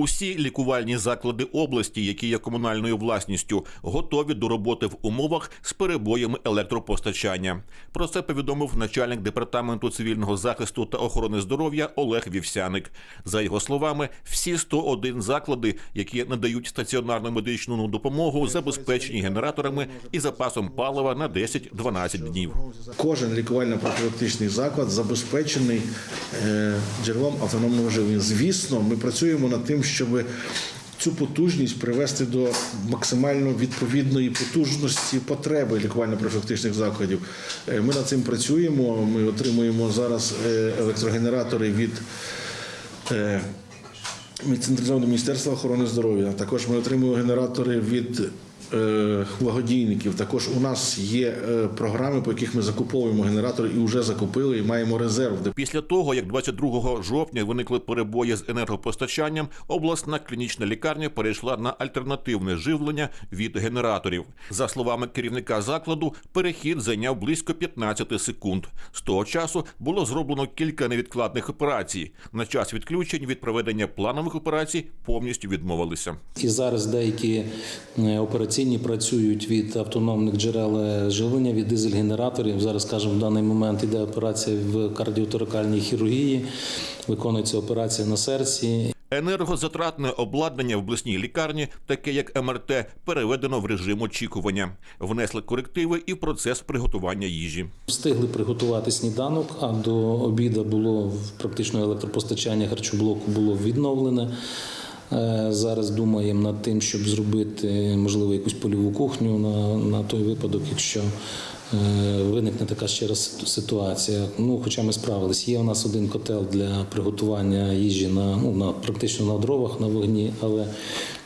Усі лікувальні заклади області, які є комунальною власністю, готові до роботи в умовах з перебоями електропостачання. Про це повідомив начальник департаменту цивільного захисту та охорони здоров'я Олег Вівсяник. За його словами, всі 101 заклади, які надають стаціонарну медичну допомогу, забезпечені генераторами і запасом палива на 10-12 днів. Кожен лікувально-профілактичний заклад забезпечений е, джерелом автономного живлення. Звісно, ми працюємо над тим, щоб цю потужність привести до максимально відповідної потужності потреби лікувально-профілактичних закладів. Е, Ми над цим працюємо. Ми отримуємо зараз е, електрогенератори від. е, від Центрального міністерства охорони здоров'я. Також ми отримуємо генератори від благодійників. Також у нас є е, програми, по яких ми закуповуємо генератори і вже закупили, і маємо резерв. Після того, як 22 жовтня виникли перебої з енергопостачанням, обласна клінічна лікарня перейшла на альтернативне живлення від генераторів. За словами керівника закладу, перехід зайняв близько 15 секунд. З того часу було зроблено кілька невідкладних операцій. На час відключень від проведення планових операцій повністю відмовилися. І зараз деякі е, операційні працюють від автономних джерел живлення, від дизель-генераторів. Зараз, скажімо, в даний момент іде операція в кардіоторакальній хірургії, виконується операція на серці. Енергозатратне обладнання в обласній лікарні, таке як МРТ, переведено в режим очікування. Внесли корективи і в процес приготування їжі. Встигли приготувати сніданок, а до обіду було в- практично електропостачання харчоблоку було відновлене. Е, Зараз думаємо над тим, щоб зробити можливо якусь польову кухню на, на той випадок, якщо е, виникне така ще раз ситуація. Ну, хоча ми справились. Є у нас один котел для приготування їжі на, ну, на практично на дровах на вогні, але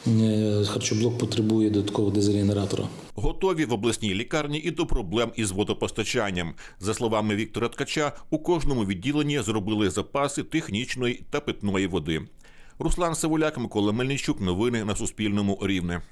е, харчоблок потребує додаткового дизель-генератора. Готові в обласній лікарні і до проблем із водопостачанням. За словами Віктора Ткача, у кожному відділенні зробили запаси технічної та питної води. Руслан Савуляк, Микола Мельничук. Новини на Суспільному. Рівне.